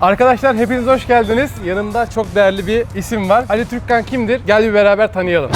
Arkadaşlar hepiniz hoş geldiniz. Yanımda çok değerli bir isim var. Ali Türkkan kimdir? Gel bir beraber tanıyalım.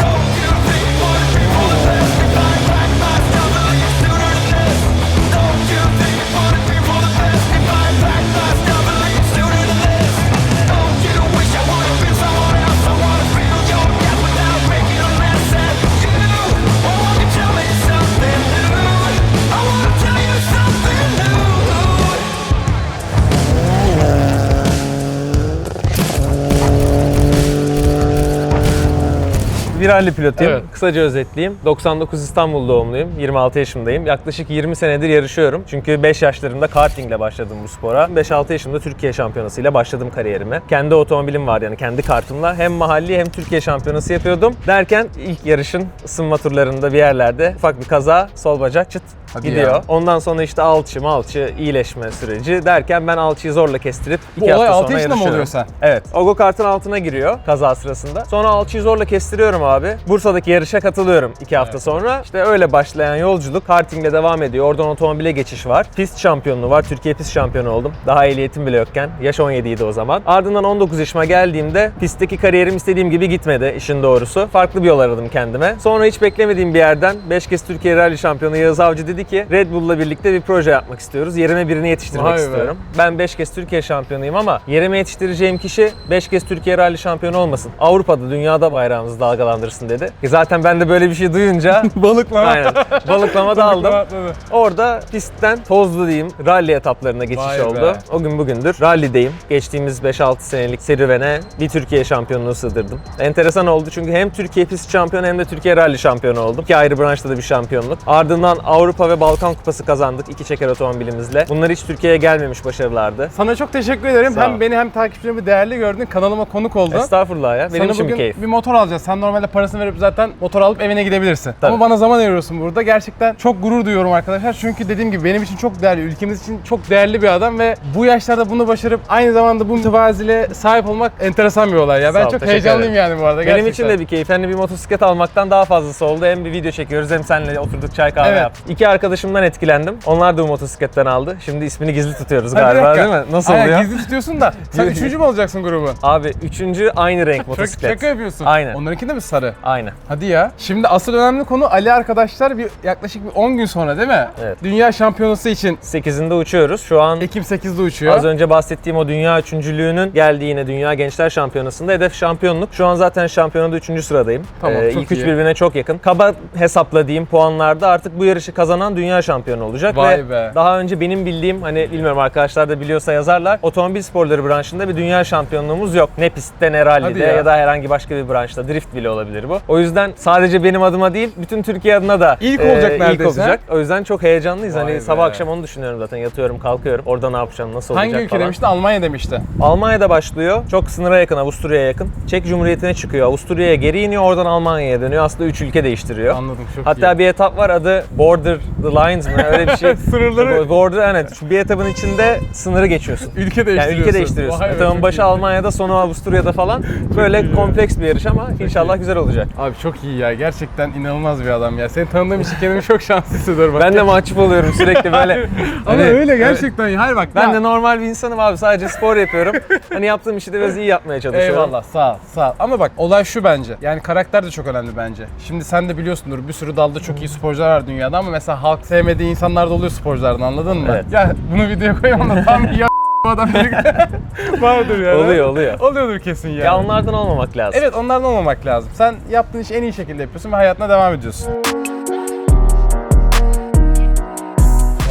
Bir rally pilotuyum. Evet. Kısaca özetleyeyim. 99 İstanbul doğumluyum. 26 yaşındayım. Yaklaşık 20 senedir yarışıyorum. Çünkü 5 yaşlarımda kartingle başladım bu spora. 5-6 yaşımda Türkiye şampiyonasıyla başladım kariyerime. Kendi otomobilim var yani kendi kartımla. Hem mahalli hem Türkiye şampiyonası yapıyordum. Derken ilk yarışın ısınma turlarında bir yerlerde ufak bir kaza, sol bacak çıt Hadi gidiyor. ya. Ondan sonra işte alçı malçı iyileşme süreci derken ben alçıyı zorla kestirip Bu 2 olay hafta sonra yaşında mı oluyor sen? Evet. O go kartın altına giriyor kaza sırasında. Sonra alçıyı zorla kestiriyorum abi. Bursa'daki yarışa katılıyorum 2 hafta sonra. İşte öyle başlayan yolculuk kartingle devam ediyor. Oradan otomobile geçiş var. Pist şampiyonluğu var. Türkiye pist şampiyonu oldum. Daha ehliyetim bile yokken. Yaş 17 idi o zaman. Ardından 19 yaşıma geldiğimde pistteki kariyerim istediğim gibi gitmedi işin doğrusu. Farklı bir yol aradım kendime. Sonra hiç beklemediğim bir yerden 5 kez Türkiye Rally Şampiyonu Yağız Avcı dedi ki Red Bull'la birlikte bir proje yapmak istiyoruz. Yerime birini yetiştirmek Vay be. istiyorum. Ben 5 kez Türkiye şampiyonuyum ama yerime yetiştireceğim kişi 5 kez Türkiye Rally şampiyonu olmasın. Avrupa'da, dünyada bayrağımızı dalgalandırsın dedi. E zaten ben de böyle bir şey duyunca Balıklama. aynen balıklama da aldım. Atladı. Orada pistten tozlu diyeyim rally etaplarına geçiş Vay be. oldu. O gün bugündür rally'deyim. Geçtiğimiz 5-6 senelik serüvene bir Türkiye şampiyonluğu sığdırdım. Enteresan oldu çünkü hem Türkiye pist şampiyonu hem de Türkiye rally şampiyonu oldum. İki ayrı branşta da bir şampiyonluk. Ardından Avrupa ve Balkan Kupası kazandık iki çeker otomobilimizle. Bunlar hiç Türkiye'ye gelmemiş başarılardı. Sana çok teşekkür ederim. Sağ ol. hem beni hem takipçilerimi değerli gördün. Kanalıma konuk oldun. Estağfurullah ya. Benim Sana için bir bugün keyif. bir motor alacağız. Sen normalde parasını verip zaten motor alıp evine gidebilirsin. Tabii. Ama bana zaman ayırıyorsun burada. Gerçekten çok gurur duyuyorum arkadaşlar. Çünkü dediğim gibi benim için çok değerli, ülkemiz için çok değerli bir adam ve bu yaşlarda bunu başarıp aynı zamanda bu mütevazile sahip olmak enteresan bir olay ya. Ben Sağ ol, çok teşekkür heyecanlıyım ederim. yani bu arada. Benim gerçekten. için de bir keyif. Hani bir motosiklet almaktan daha fazlası oldu. Hem bir video çekiyoruz hem seninle oturduk çay kahve Evet. yaptık. İki arkadaşımdan etkilendim. Onlar da bu motosikletten aldı. Şimdi ismini gizli tutuyoruz bir galiba dakika. değil mi? Nasıl Aynen, oluyor? Gizli tutuyorsun da sen üçüncü mü olacaksın grubun? Abi üçüncü aynı renk Şaka, motosiklet. şaka yapıyorsun. Aynen. Onlarınki de mi sarı? Aynen. Hadi ya. Şimdi asıl önemli konu Ali arkadaşlar bir yaklaşık bir 10 gün sonra değil mi? Evet. Dünya şampiyonası için 8'inde uçuyoruz. Şu an Ekim 8'de uçuyor. az önce bahsettiğim o dünya üçüncülüğünün geldiği yine Dünya Gençler Şampiyonası'nda hedef şampiyonluk. Şu an zaten şampiyonada üçüncü sıradayım. Tamam, çok ilk üç iyi. birbirine çok yakın. Kaba hesapladığım puanlarda artık bu yarışı kazanan dünya şampiyonu olacak. Vay Ve be. daha önce benim bildiğim hani bilmiyorum arkadaşlar da biliyorsa yazarlar. Otomobil sporları branşında bir dünya şampiyonluğumuz yok. Ne pistte ne rallide ya. ya. da herhangi başka bir branşta. Drift bile olabilir bu. O yüzden sadece benim adıma değil bütün Türkiye adına da İlk olacak ilk neredeyse. olacak. O yüzden çok heyecanlıyız. Vay hani be. sabah akşam onu düşünüyorum zaten. Yatıyorum, kalkıyorum. Orada ne yapacağım, nasıl Hangi olacak ülke falan. demişti? Almanya demişti. Almanya'da başlıyor. Çok sınıra yakın, Avusturya'ya yakın. Çek Cumhuriyeti'ne çıkıyor. Avusturya'ya geri iniyor. Oradan Almanya'ya dönüyor. Aslında 3 ülke değiştiriyor. Anladım çok Hatta iyi. bir etap var adı Border the Lines mı? Öyle bir şey. Sınırları- Border evet. Şu bir etapın içinde sınırı geçiyorsun. ülke Yani değiştiriyorsun. ülke değiştiriyorsun. Vay çok başı iyi. Almanya'da, sonu Avusturya'da falan. Böyle kompleks bir yarış ama inşallah güzel olacak. Abi çok iyi ya. Gerçekten inanılmaz bir adam ya. Seni tanıdığım için kendimi çok şanslı hissediyorum. Ben de mahcup oluyorum sürekli böyle. Ama Hani- öyle gerçekten. ya. Hayır bak. Ben ya- de normal bir insanım abi. Sadece spor yapıyorum. Hani yaptığım işi de biraz iyi yapmaya çalışıyorum. Eyvallah sağ ol sağ ol. Ama bak olay şu bence. Yani karakter de çok önemli bence. Şimdi sen de biliyorsundur bir sürü dalda çok iyi sporcular var dünyada ama mesela halk sevmediği insanlar da oluyor sporculardan anladın mı? Evet. Ya bunu videoya koyamam da tam ya adam. Vardır yani. Oluyor oluyor. Oluyordur kesin yani. Ya onlardan olmamak lazım. Evet onlardan olmamak lazım. Sen yaptığın işi en iyi şekilde yapıyorsun ve hayatına devam ediyorsun.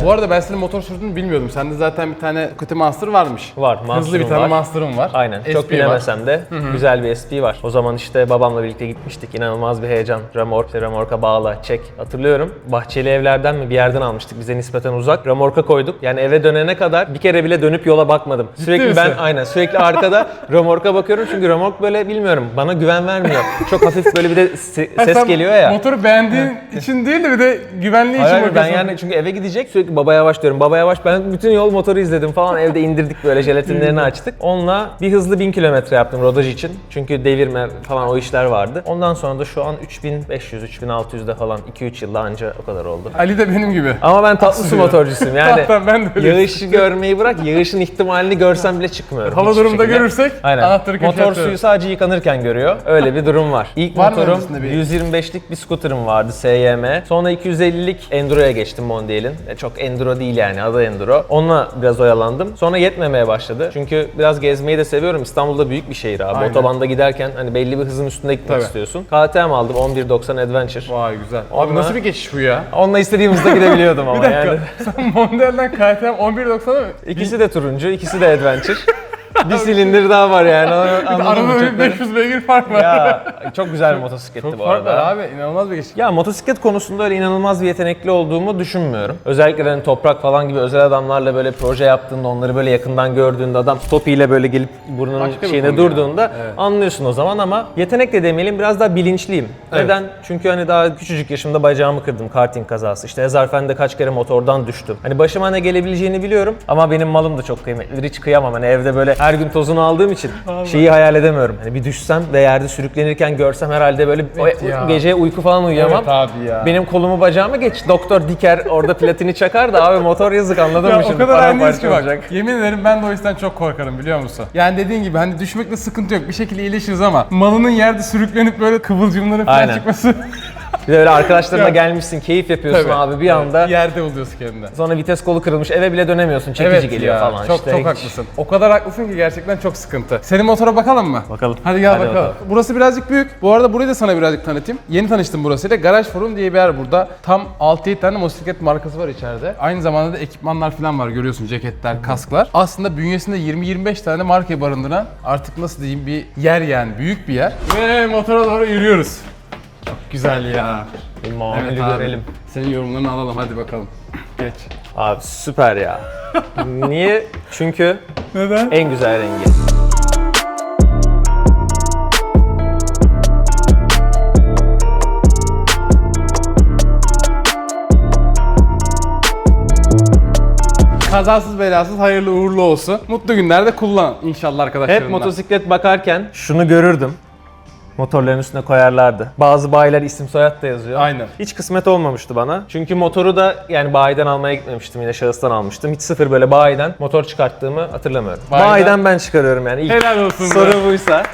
Bu arada ben senin motor sürdüğünü bilmiyordum. Sende zaten bir tane Ducati Monster varmış. Var, Hızlı bir tane var. Monster'ım var. Aynen. SP Çok var. bilemesem de güzel bir SP var. O zaman işte babamla birlikte gitmiştik. İnanılmaz bir heyecan. Remork, işte remorka bağla, çek. Hatırlıyorum. Bahçeli evlerden mi bir yerden almıştık. Bize nispeten uzak. Remorka koyduk. Yani eve dönene kadar bir kere bile dönüp yola bakmadım. Sürekli ben misin? aynen sürekli arkada remorka bakıyorum. Çünkü remork böyle bilmiyorum bana güven vermiyor. Çok hafif böyle bir de se- Ha, ses sen geliyor ya. Motoru beğendiğin için değil de bir de güvenliği için Hayır, hayır, ben bakıyorsun. yani çünkü eve gidecek sürekli Baba Yavaş diyorum. Baba Yavaş ben bütün yol motoru izledim falan. Evde indirdik böyle jelatinlerini açtık. Onunla bir hızlı 1000 kilometre yaptım rodaj için. Çünkü devirme falan o işler vardı. Ondan sonra da şu an 3500-3600'de falan 2-3 yılda anca o kadar oldu. Ali de benim gibi. Ama ben tatlı su motorcusuyum yani. Ben de. Yağışı görmeyi bırak, yağışın ihtimalini görsem bile çıkmıyorum. Hava hiçbir durumunda şekilde. görürsek Aynen. anahtarı köşeye Motor atıyorum. suyu sadece yıkanırken görüyor. Öyle bir durum var. İlk Var mı motorum öncesinde bir- 125'lik bir scooter'ım vardı SYM. Sonra 250'lik Enduro'ya geçtim Mondial'in. E, Çok Enduro değil yani adı Enduro. Onunla biraz oyalandım. Sonra yetmemeye başladı. Çünkü biraz gezmeyi de seviyorum. İstanbul'da büyük bir şehir abi. Aynen. Otobanda giderken hani belli bir hızın üstünde gitmek Tabii. istiyorsun. KTM aldım 1190 Adventure. Vay güzel. Abi Onunla- nasıl bir geçiş bu ya? Onunla istediğim hızda gidebiliyordum ama Bir dakika. yani. Sen Mondial'den KTM 11.90'a mı? İkisi de turuncu, ikisi de Adventure. bir silindir daha var yani. Anladın mı? Arada Çok bir 500 beygir fark var. Ya çok güzel bir motosikletti Çok bu fark var arada. abi. İnanılmaz bir geçiş. Ya motosiklet konusunda öyle inanılmaz bir yetenekli olduğumu düşünmüyorum. Özellikle hani Toprak falan gibi özel adamlarla böyle proje yaptığında, onları böyle yakından gördüğünde adam stopiyle böyle gelip burnunun Başka bir şeyine konu ya. durduğunda anlıyorsun o zaman ama yetenek de demeyelim biraz daha bilinçliyim. Neden? Çünkü hani daha küçücük yaşımda bacağımı kırdım karting kazası. İşte Ezarfen'de kaç kere motordan düştüm. Hani başıma ne gelebileceğini biliyorum ama benim malım da çok kıymetlidir. Hiç kıyamam. Hani evde böyle her gün tozunu aldığım için şeyi hayal edemiyorum. Hani bir düşsem ve yerde sürüklenirken görsem herhalde böyle Evet o- ya. gece uyku falan uyuyamam. Evet abi ya. Benim kolumu bacağımı geç. Doktor diker orada platini çakar da abi motor yazık anladın Ya mı o şimdi? kadar aynıyız Paramparça ki bak. olacak. Yemin ederim ben de o yüzden çok korkarım biliyor musun? Yani dediğin gibi hani düşmekle sıkıntı yok. Bir şekilde iyileşiriz ama malının yerde sürüklenip böyle kıvılcımların falan Aynen. çıkması. Bir de öyle arkadaşlarına gelmişsin, keyif yapıyorsun Tabii. abi bir anda. Yerde buluyorsun kendini. Sonra vites kolu kırılmış, eve bile dönemiyorsun. Çekici Evet geliyor ya, falan çok işte. çok haklısın. O kadar haklısın ki gerçekten çok sıkıntı. Senin motora bakalım mı? Bakalım. Hadi gel Hadi bakalım. bakalım. Burası birazcık büyük. Bu arada burayı da sana birazcık tanıtayım. Yeni tanıştım burasıyla. Garaj Forum diye bir yer burada. Tam 6-7 tane motosiklet markası var içeride. Aynı zamanda da ekipmanlar falan var görüyorsun. Ceketler, kasklar. Aslında bünyesinde 20-25 tane markayı barındıran artık nasıl diyeyim bir yer yani. Büyük bir yer. Ve motora doğru yürüyoruz. Çok güzel ya. Bir muamele Evet abi. görelim. Senin yorumlarını alalım hadi bakalım. Geç. Abi süper ya. Niye? Çünkü Neden? en güzel rengi. Kazasız belasız hayırlı uğurlu olsun. Mutlu günlerde kullan inşallah arkadaşlarımla. Hep motosiklet bakarken şunu görürdüm. Motorların üstüne koyarlardı. Bazı bayiler isim soyad da yazıyor. Aynen. Hiç kısmet olmamıştı bana. Çünkü motoru da yani bayiden almaya gitmemiştim yine şahıstan almıştım. Hiç sıfır böyle bayiden motor çıkarttığımı hatırlamıyorum. Bayiden- Bayiden, ben çıkarıyorum yani. İlk Helal olsun soru buysa.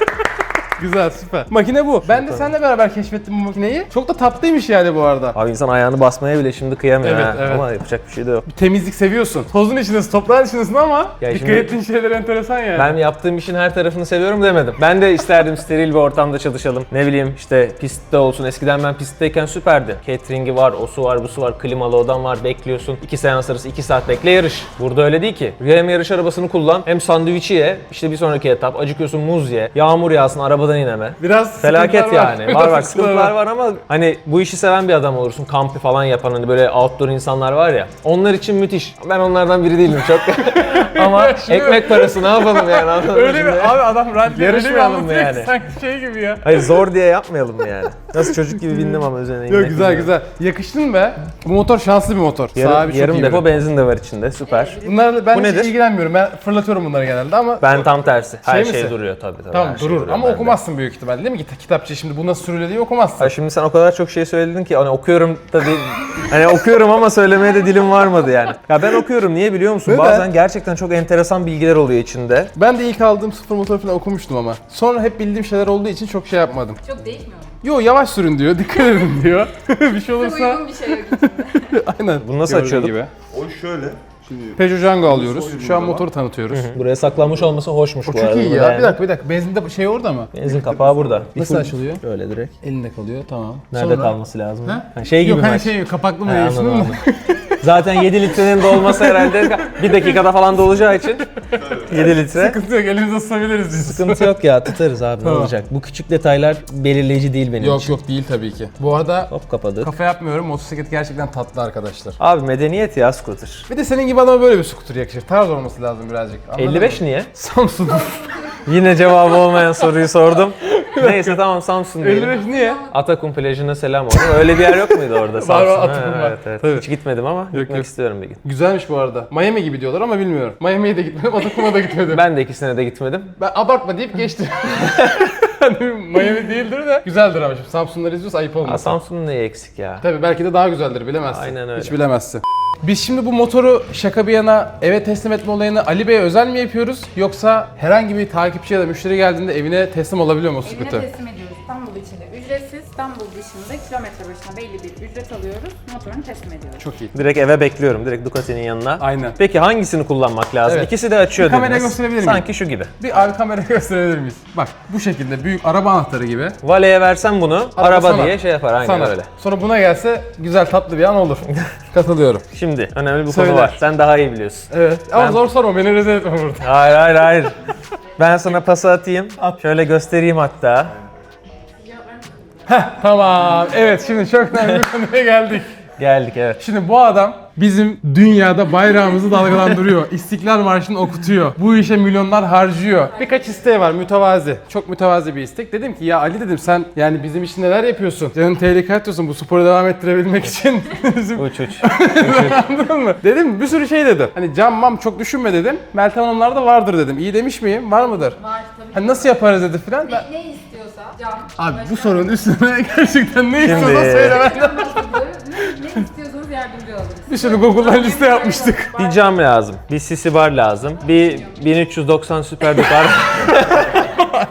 Güzel süper. Makine bu. Ben de seninle beraber keşfettim bu makineyi. Çok da tatlıymış yani bu arada. Abi insan ayağını basmaya bile şimdi kıyamıyor Evet, ha. evet. Ama yapacak bir şey de yok. Bir temizlik seviyorsun. Tozun içindesin, toprağın içindesin ama Ya dikkat şimdi- ettiğin şeyler enteresan yani. Ben yaptığım işin her tarafını seviyorum demedim. Ben de isterdim steril bir ortamda çalışalım. Ne bileyim işte pistte olsun. Eskiden ben pistteyken süperdi. Catering'i var, o su var, bu su var, klimalı odan var, bekliyorsun. 2 seans arası 2 saat bekle yarış. Burada öyle değil ki. Hem yarış arabasını kullan, hem sandviçi ye. İşte bir sonraki etap acıkıyorsun muz ye. Yağmur yağsın arabadan ineme. Biraz Felaket sıkıntılar var. yani. Var var sıkıntılar var ama hani bu işi seven bir adam olursun. Kampı falan yapan hani böyle outdoor insanlar var ya. Onlar için müthiş. Ben onlardan biri değilim çok. ama ekmek parası ne yapalım yani anladın mı Öyle mi? şimdi? Abi adam Yarışmayalım mı yani? Sanki şey gibi ya. Hayır zor diye yapmayalım mı yani? Nasıl çocuk gibi bindim ama üzerine Yok güzel güzel. Yakıştın be. Bu motor şanslı bir motor. Yarım, Sahibi çok yarım iyi depo biri. benzin de var içinde süper. Bunlarla ben Bu hiç nedir? ilgilenmiyorum. Ben fırlatıyorum bunları genelde ama Ben tam tersi. Her Şey şey, misin? duruyor tabii tabii. tamam her şey durur duruyor ama bende. Okumazsın büyük ihtimalle değil mi? Kita- Kitapçı şimdi bu nasıl sürülüyor diye okumazsın. Ha şimdi sen o kadar çok şey söyledin ki hani okuyorum da değil. hani okuyorum ama söylemeye de dilim varmadı yani. Ya ben okuyorum niye biliyor musun? Neden? Bazen gerçekten çok enteresan bilgiler oluyor içinde. Ben de ilk aldığım sıfır motor falan okumuştum ama. Sonra hep bildiğim şeyler olduğu için çok şey yapmadım. Çok değişmiyor mu? Yo yavaş sürün diyor, dikkat edin diyor. bir şey olursa Uygun bir şey yok içinde. aynen. Bunu nasıl Gördüğün açıyorduk? gibi. O şöyle. Şimdi Peugeot Django alıyoruz. Şu an motoru tanıtıyoruz. Buraya saklanmış olması hoşmuş O bu çok arada. iyi ya. beğendim. Bir dakika bir dakika. Benzinde şey orada mı? Benzin kapağı burada. Bir Nasıl full- açılıyor? Böyle direkt. Elinde kalıyor tamam. Nerede Sonra- kalması lazım? Ha? Ha, şey gibi Yok hani şey kapaklı mı Ha, diyorsun anladım, anladım. Zaten 7 litrenin dolması herhalde bir dakikada falan dolacağı için 7 litre. Sıkıntı yok elimizde tutabiliriz diyorsun. Sıkıntı yok ya tutarız abi Tamam. ne olacak. Bu küçük detaylar belirleyici değil benim Yok için. yok değil tabii ki. Bu arada Hop kapadık. kafa yapmıyorum. Motosiklet gerçekten tatlı arkadaşlar. Abi medeniyet ya scooter. Bir de senin gibi adama böyle bir scooter yakışır. Tarz olması lazım birazcık. Anladın 55 mı? niye? Samsung. Yine cevabı olmayan soruyu sordum. Neyse tamam Samsun diyelim. 55 niye? Atakum plajına selam olsun. Öyle bir yer yok muydu orada Samsun? var, Ha, Atakum var. Evet, evet. Tabii. Hiç gitmedim ama gitmek yok. istiyorum bir gün. Güzelmiş bu arada. Miami gibi diyorlar ama bilmiyorum. Miami'ye de gitmedim, Atakum'a da gitmedim. Ben, Ben de ikisine de gitmedim. abartma deyip geçtim. hani Miami değildir de güzeldir ama şimdi Samsunları izliyorsa ayıp Aa, olmasın. Samsun'un neyi eksik ya? Tabii belki de daha güzeldir bilemezsin. Aynen öyle. Hiç bilemezsin. Biz şimdi bu motoru şaka bir yana eve teslim etme olayını Ali Bey'e özel mi yapıyoruz? Yoksa herhangi bir takipçi ya da müşteri geldiğinde evine teslim olabiliyor mu o Evine teslim ediyoruz. İstanbul dışında kilometre başına belli bir ücret alıyoruz. Motorunu teslim ediyoruz. Çok iyi. Direkt eve bekliyorum. Direkt Ducati'nin yanına. Aynen. Peki hangisini kullanmak lazım? Evet. İkisi de açıyor Bir kameraya dediniz. gösterebilir miyim? Sanki şu gibi. Bir abi kameraya gösterebilir miyiz? Bak bu şekilde büyük araba anahtarı gibi. Vale'ye versem bunu araba sana. diye şey yapar. Aynen Sana. öyle. Sonra buna gelse güzel tatlı bir an olur. Katılıyorum. Şimdi önemli bir Söyle. konu var. Sen daha iyi biliyorsun. Evet. Ama Ben- zor sorma beni rezil etme burada. Hayır hayır hayır. ben sana pası atayım. Şöyle göstereyim hatta. Tamam. Evet şimdi çok önemli bir konuya geldik. Geldik evet. Şimdi bu adam bizim dünyada bayrağımızı dalgalandırıyor. İstiklal Marşı'nı okutuyor. Bu işe milyonlar harcıyor. Birkaç isteği var mütevazi. Çok mütevazi bir istek. Dedim ki ya Ali dedim sen yani bizim için neler yapıyorsun? Canını tehlikeye atıyorsun bu sporu devam ettirebilmek için. bizim Uç uç. Anladın mı? Dedim bir sürü şey dedim. Hani cam mam çok düşünme dedim. Meltem Hanımlar da vardır dedim. İyi demiş miyim? Var mıdır? Var tabii. Hani nasıl yaparız dedi filan. Ne, ne cam. Abi bu sorunun üstüne gerçekten ne istiyorsan söyle ben. Cam basılı, ne, ne istiyorsanız yardımcı oluruz. Bir sürü Google'dan liste yapmıştık. bir cam lazım. Bir sisi bar lazım. Bir 1390 süper duvar.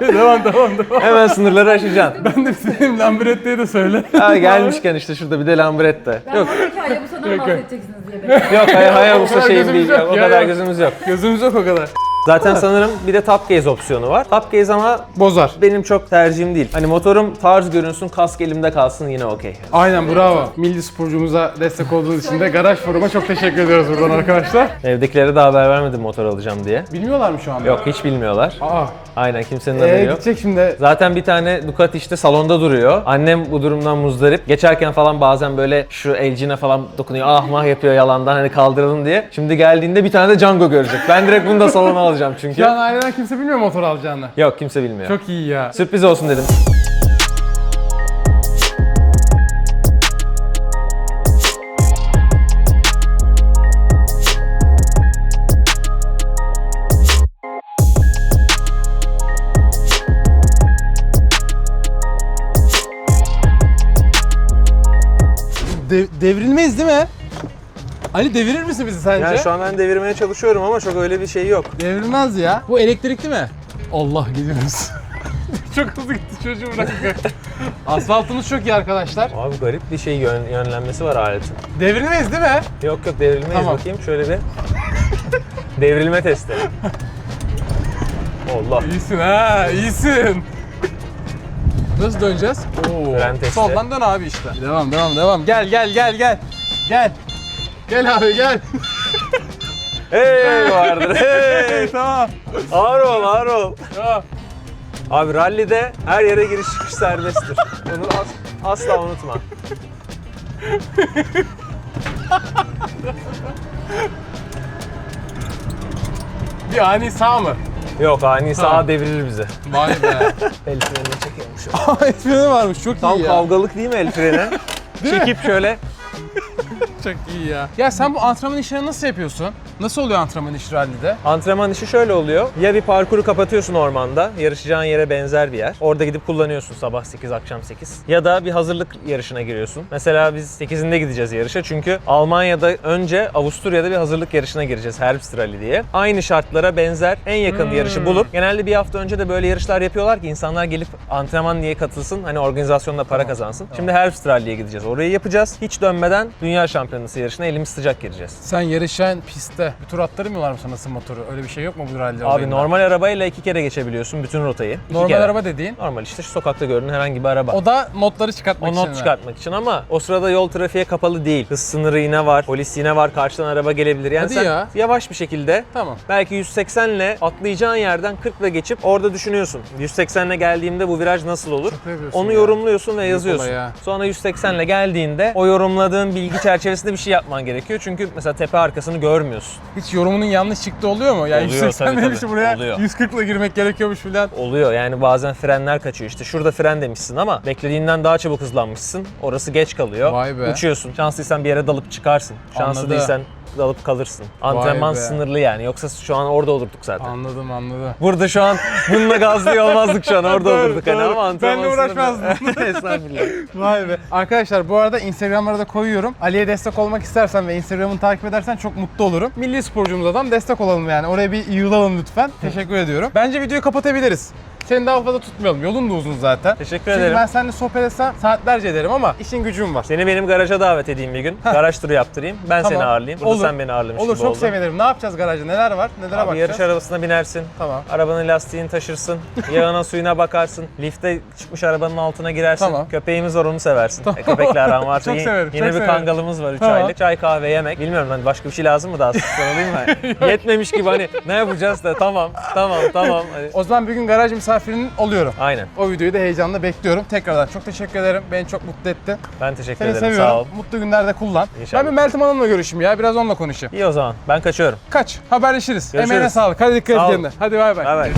devam devam devam. Hemen sınırları aşacaksın. Ben de senin Lambretti'ye de söyle. Ha, gelmişken işte şurada bir de Lambretta. Ben Yok bu hikaye bu sana Yok, yok. bahsedeceksiniz diye bekliyorum. yok hay hay O kadar şeyim gözümüz değil. yok o ya, kadar yok. gözümüz yok. Gözümüz yok o kadar. Zaten sanırım bir de top gaze opsiyonu var. Top gaze ama Bozar. benim çok tercihim değil. Hani motorum tarz görünsün, kask elimde kalsın yine okey. Aynen bravo. Milli sporcumuza destek olduğunuz için de Garaj Forum'a çok teşekkür ediyoruz buradan arkadaşlar. Evdekilere de haber vermedim motor alacağım diye. Bilmiyorlar mı şu anda? Yok hiç bilmiyorlar. Aa. Aynen kimsenin haberi Ee, yok. gidecek şimdi. Zaten bir tane Ducati işte salonda duruyor. Annem bu durumdan muzdarip. Geçerken falan bazen böyle şu elcine falan dokunuyor. Ah mah yapıyor yalandan hani kaldıralım diye. Şimdi geldiğinde bir tane de Django görecek. Ben direkt bunu da salona alacağım çünkü. Şu an aileden kimse bilmiyor motor alacağını. Yok kimse bilmiyor. Çok iyi ya. Sürpriz olsun dedim. devrilmeyiz değil mi? Ali devirir misin bizi sence? Yani şu an ben devirmeye çalışıyorum ama çok öyle bir şey yok. Devrilmez ya. Bu elektrikli mi? Allah gidiyoruz. çok hızlı gitti çocuğu bıraktık. Asfaltımız çok iyi arkadaşlar. Abi garip bir şey yön, yönlenmesi var aletin. Devrilmeyiz değil mi? Yok yok devrilmeyiz Tamam. bakayım şöyle bir. Devrilme testi. Allah. İyisin ha, iyisin. Nasıl döneceğiz? Oo. Fren testi. Soldan dön abi işte. Devam, devam, devam. Gel, gel, gel, gel. Gel. Gel abi gel. Hey vardır hey. tamam. Ağır ol ağır ol. Tamam. Abi rallide her yere giriş çıkış serbesttir. Bunu as- asla unutma. Bir ani sağ mı? Yok ani sağa devirir bizi. Vay be. El frenine çekiyormuş. Aa esprili varmış çok Tam iyi ya. kavgalık değil mi el freni? Çekip şöyle. Çok iyi ya. Ya sen bu antrenman işlerini nasıl yapıyorsun? Nasıl oluyor antrenman işi rallide? Antrenman işi şöyle oluyor. Ya bir parkuru kapatıyorsun ormanda. Yarışacağın yere benzer bir yer. Orada gidip kullanıyorsun sabah 8 akşam 8. Ya da bir hazırlık yarışına giriyorsun. Mesela biz 8'inde gideceğiz yarışa. Çünkü Almanya'da önce Avusturya'da bir hazırlık yarışına gireceğiz. Herbst Rally diye. Aynı şartlara benzer en yakın yarışı bulup genelde bir hafta önce de böyle yarışlar yapıyorlar ki insanlar gelip antrenman niye katılsın? Hani organizasyonda para kazansın. Şimdi Herbst Rally'ye gideceğiz. Orayı yapacağız. Hiç dönmeden Dünya Şampiyonası yarışına elimiz sıcak gireceğiz. Sen yarışan pistte bir tur attırmıyorlar mı sana motoru? Öyle bir şey yok mu bu rallide? Abi olayında? normal arabayla iki kere geçebiliyorsun bütün rotayı. İki Normal kere. araba dediğin. Normal işte şu sokakta görünen herhangi bir araba. O da notları çıkartmak O için. not mi? çıkartmak için ama o sırada yol trafiğe kapalı değil. Hız sınırı yine var, polis yine var, karşıdan araba gelebilir. Yani Hadi sen ya. yavaş bir şekilde Tamam. belki 180 ile atlayacağın yerden 40 ile geçip orada düşünüyorsun. 180 ile geldiğimde bu viraj nasıl olur? Onu ya. yorumluyorsun ve yazıyorsun. ya. Sonra 180 ile geldiğinde o yorumladığın bilgi çerçevesinde bir şey yapman gerekiyor. Çünkü mesela tepe arkasını görmüyorsun. Hiç yorumunun yanlış çıktı oluyor mu? Yani Oluyor, 180 tabii, demiş tabii. buraya Oluyor. 140 ile girmek gerekiyormuş filan. Oluyor yani bazen frenler kaçıyor. İşte şurada fren demişsin ama beklediğinden daha çabuk hızlanmışsın. Orası geç kalıyor. Vay be. Uçuyorsun. Şanslıysan bir yere dalıp çıkarsın. Şanslı Değilsen dalıp kalırsın. Antrenman be. sınırlı yani. Yoksa şu an orada olurduk zaten. Anladım anladım. Burada şu an bununla gazlıyor olmazdık şu an orada Doğru, olurduk hani doğru. ama antrenman Benle. Estağfurullah. Vay be. Arkadaşlar bu arada Instagram'lara da koyuyorum. Ali'ye destek olmak istersen ve Instagram'ını takip edersen çok mutlu olurum. Milli sporcumuz adam destek olalım yani. Oraya bir yığılalım lütfen. Teşekkür ediyorum. Bence videoyu kapatabiliriz. Seni daha fazla tutmayalım. Yolun da uzun zaten. Teşekkür Çünkü ederim. ben seninle sohbet etsem saatlerce ederim ama işin gücüm var. Seni benim garaja davet edeyim bir gün. Garaj turu yaptırayım. Ben Tamam. seni ağırlayayım. Burada Olur. sen beni ağırlamış Olur gibi çok oldun. sevinirim. Ne yapacağız garajda? Neler var? Nelere Abi bakacağız? yarış arabasına binersin. Tamam. Arabanın lastiğini taşırsın. Yağına suyuna bakarsın. Lifte çıkmış arabanın altına girersin. Tamam. Köpeğimiz var onu seversin. E, köpekle aran varsa Çok y- severim, yine çok bir severim. kangalımız var 3 Tamam. aylık. Çay kahve yemek. Bilmiyorum ben başka bir şey lazım mı daha sıralayayım mı? Yetmemiş gibi hani ne yapacağız da tamam tamam tamam. Hani- O zaman bir gün garaj misafirinin oluyorum. Aynen. O videoyu da heyecanla bekliyorum. Tekrardan çok teşekkür ederim. Beni çok mutlu etti. Ben teşekkür Seni ederim. seviyorum. Sağ ol. Mutlu günlerde kullan. İnşallah. Ben bir Meltem Hanım'la görüşeyim ya. Biraz onunla konuşayım. İyi o zaman. Ben kaçıyorum. Kaç. Haberleşiriz. Görüşürüz. Emeğine sağlık. Hadi dikkat et Sağ kendine. Hadi bay bay. Bay bay.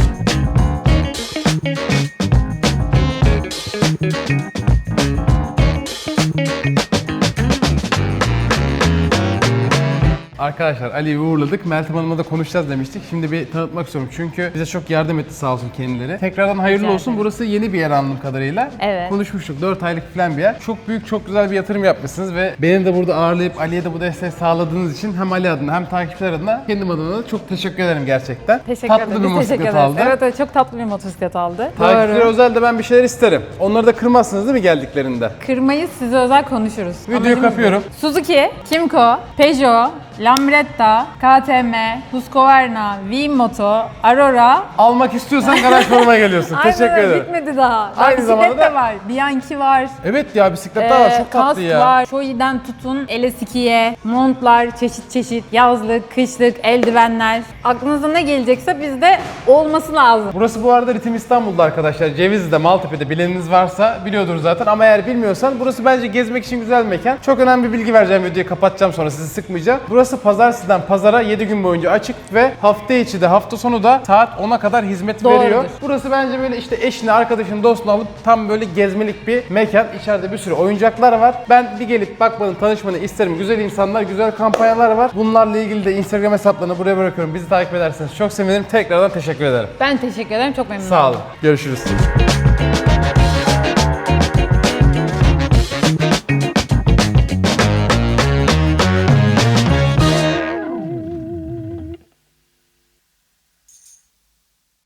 Arkadaşlar Ali'yi uğurladık. Meltem Hanım'la da konuşacağız demiştik. Şimdi bir tanıtmak istiyorum çünkü bize çok yardım etti sağ olsun kendileri. Tekrardan hayırlı Rica olsun. ederim. Burası yeni bir yer anladığım kadarıyla. Evet. Konuşmuştuk. 4 aylık falan bir yer. Çok büyük, çok güzel bir yatırım yapmışsınız ve beni de burada ağırlayıp Ali'ye de bu desteği sağladığınız için hem Ali adına hem takipçiler adına kendim adına da çok teşekkür ederim gerçekten. Teşekkür Tatlı ederim. bir Biz motosiklet aldı. Evet evet çok tatlı bir motosiklet aldı. Takipçilere özel de ben bir şeyler isterim. Onları da kırmazsınız değil mi geldiklerinde? Kırmayı size özel konuşuruz. Videoyu kapıyorum. Suzuki, Kimco, Peugeot, Lambretta, KTM, Husqvarna, V-Moto, Aurora. Almak istiyorsan garaj formaya geliyorsun. Teşekkür ederim. bitmedi daha. Daha Aynı bisiklet zamanda de da- var. Bianchi var. Evet ya bisikletler var Ee, çok tatlı kask ya. var, Shoei'den tutun LS2'ye, montlar, çeşit çeşit, yazlık, kışlık, eldivenler. Aklınıza ne gelecekse bizde olması lazım. Burası bu arada Ritim İstanbul'da arkadaşlar. Cevizli'de, Maltepe'de bileniniz varsa biliyordur zaten ama eğer bilmiyorsan burası bence gezmek için güzel bir mekan. Çok önemli bir bilgi vereceğim videoyu kapatacağım sonra sizi sıkmayacağım. Burası pazartesiden pazara 7 gün boyunca açık ve hafta içi de hafta sonu da saat 10'a kadar hizmet Doğrudur. veriyor. Burası bence böyle işte eşini, arkadaşını, dostunu alıp tam böyle gezmelik bir mekan. İçeride bir sürü oyuncaklar var. Ben bir gelip bakmanı, tanışmanı isterim. Güzel insanlar, güzel kampanyalar var. Bunlarla ilgili de Instagram hesaplarını buraya bırakıyorum. Bizi takip ederseniz çok sevinirim. Tekrardan teşekkür ederim. Ben teşekkür ederim. Çok memnun Sağ oldum. olun. Görüşürüz.